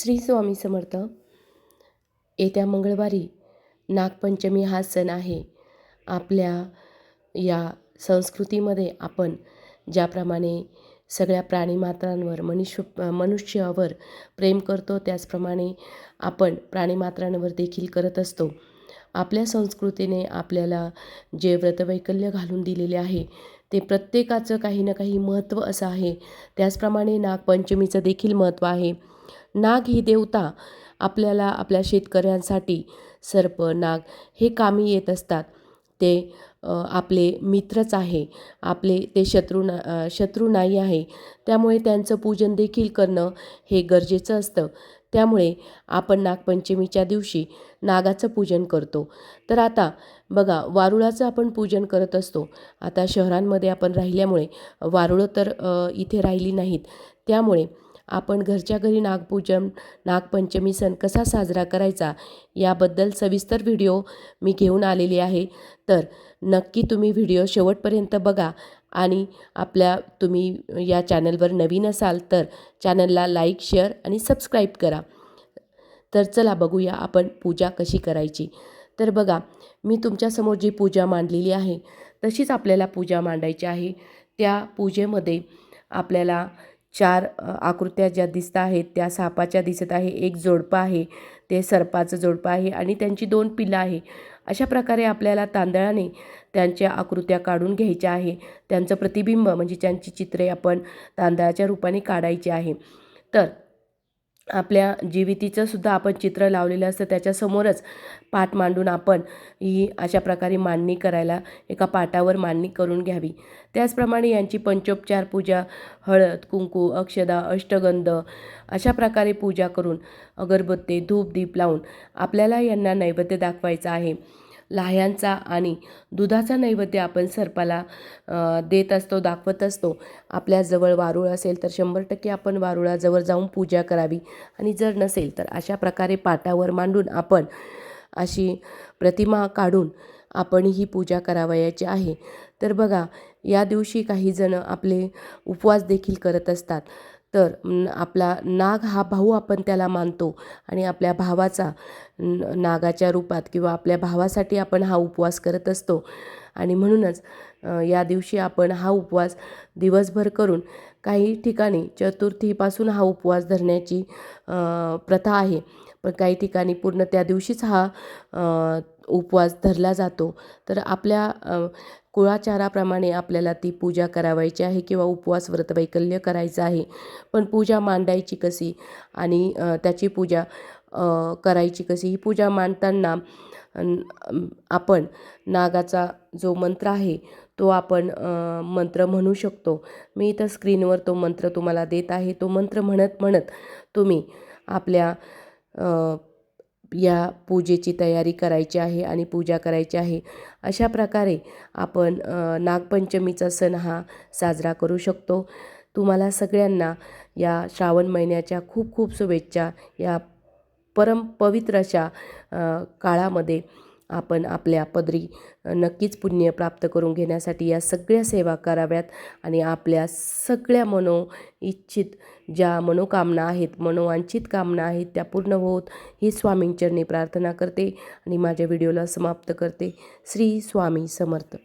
श्री स्वामी समर्थ. येत्या मंगळवारी नागपंचमी हा सण आहे. आपल्या या संस्कृतीमध्ये आपण ज्याप्रमाणे सगळ्या प्राणीमात्रांवर मनुष्य मनुष्यावर प्रेम करतो त्याचप्रमाणे आपण प्राणीमात्रांवर देखील करत असतो. आपल्या संस्कृतीने आपल्याला जे व्रतवैकल्य घालून दिलेले आहे ते प्रत्येकाचं काही ना काही महत्त्व असं आहे. त्याचप्रमाणे नागपंचमीचं देखील महत्त्व आहे. नाग ही देवता आपल्याला आपल्या शेतकऱ्यांसाठी सर्प नाग हे कामी येत असतात. ते आपले मित्रच आहे. आपले ते शत्रू ना शत्रू नाही आहे. त्यामुळे त्यांचं पूजन देखील करणं हे गरजेचं असतं. त्यामुळे आपण नागपंचमीच्या दिवशी नागाचं पूजन करतो. तर आता बघा वारुळाचं आपण पूजन करत असतो. आता शहरांमध्ये आपण राहिल्यामुळे वारुळं तर इथे राहिली नाहीत. त्यामुळे आपण घरच्या घरी नागपूजन नागपंचमी सण कसा साजरा करायचा याबद्दल सविस्तर व्हिडिओ मी घेऊन आलेली आहे. तर नक्की तुम्ही व्हिडिओ शेवटपर्यंत बघा आणि आपल्या तुम्ही या चॅनलवर नवीन असाल तर चॅनलला लाईक शेअर आणि सबस्क्राईब करा. तर चला बघूया आपण पूजा कशी करायची. तर बघा मी तुमच्यासमोर जी पूजा मांडलेली आहे तशीच आपल्याला पूजा मांडायची आहे. त्या पूजेमध्ये आपल्याला चार आकृत्या ज्या दिसत आहेत त्या सापाच्या दिसत आहे. एक जोडपं आहे ते सर्पाचं जोडपं आहे आणि त्यांची दोन पिलं आहे. अशा प्रकारे आपल्याला तांदळाने त्यांच्या आकृत्या काढून घ्यायच्या आहे. त्यांचं प्रतिबिंब म्हणजे त्यांची चित्रे आपण तांदळाच्या रूपाने काढायची आहे. तर आपल्या जीवितीचं सुद्धा आपण चित्र लावलेलं असतं त्याच्यासमोरच पाठ मांडून आपण ही अशा प्रकारे मांडणी करायला एका पाटावर मांडणी करून घ्यावी. त्याचप्रमाणे यांची पंचोपचार पूजा हळद कुंकू अक्षदा अष्टगंध अशा प्रकारे पूजा करून अगरबत्ती धूप दीप लावून आपल्याला यांना नैवेद्य दाखवायचा आहे. लाह्यांचा आणि दुधाचा नैवेद्य आपण सर्पाला देत असतो दाखवत असतो. आपल्याजवळ वारुळ असेल तर शंभर टक्के आपण वारुळाजवळ जाऊन पूजा करावी. आणि जर नसेल तर अशा प्रकारे पाटावर मांडून आपण अशी प्रतिमा काढून आपण ही पूजा करावयाची आहे. तर बघा या दिवशी काही जण आपले उपवास देखील करत असतात. तर आपला नाग हा भाऊ आपण त्याला मानतो आणि आपल्या भावाचा नागाच्या रूपात किंवा आपल्या भावासाठी आपण हा उपवास करत असतो. आणि म्हणूनच या दिवशी आपण हा उपवास दिवसभर करून काही ठिकाणी चतुर्थीपासून हा उपवास धरण्याची प्रथा आहे. पण काही ठिकाणी पूर्ण त्या दिवशीच हा उपवास धरला जातो. तर आपल्या कुळाचाराप्रमाणे आपल्याला ती पूजा करावायची आहे किंवा उपवास व्रतवैकल्य करायचं आहे. पण पूजा मांडायची कशी आणि त्याची पूजा करायची कशी? ही पूजा मांडताना आपण नागाचा जो मंत्र आहे तो आपण मंत्र म्हणू शकतो. मी इथं स्क्रीनवर तो मंत्र तुम्हाला देत आहे. तो मंत्र म्हणत म्हणत तुम्ही आपल्या या पूजेची तयारी करायची आहे आणि पूजा करायची आहे अशा प्रकारे आपण नागपंचमीचा सण हा साजरा करू शकतो. तुम्हाला सगळ्यांना या श्रावण महिन्याच्या खूप खूप शुभेच्छा. या परम पवित्र अशा काळामध्ये आपण आपल्या पदरी नक्कीच पुण्य प्राप्त करून घेण्यासाठी या सगळ्या सेवा कराव्यात आणि आपल्या सगळ्या मनो इच्छित ज्या मनोकामना आहेत मनोवांछित कामना आहेत त्या पूर्ण होत ही स्वामींचरणी प्रार्थना करते आणि माझ्या व्हिडिओला समाप्त करते. श्री स्वामी समर्थ.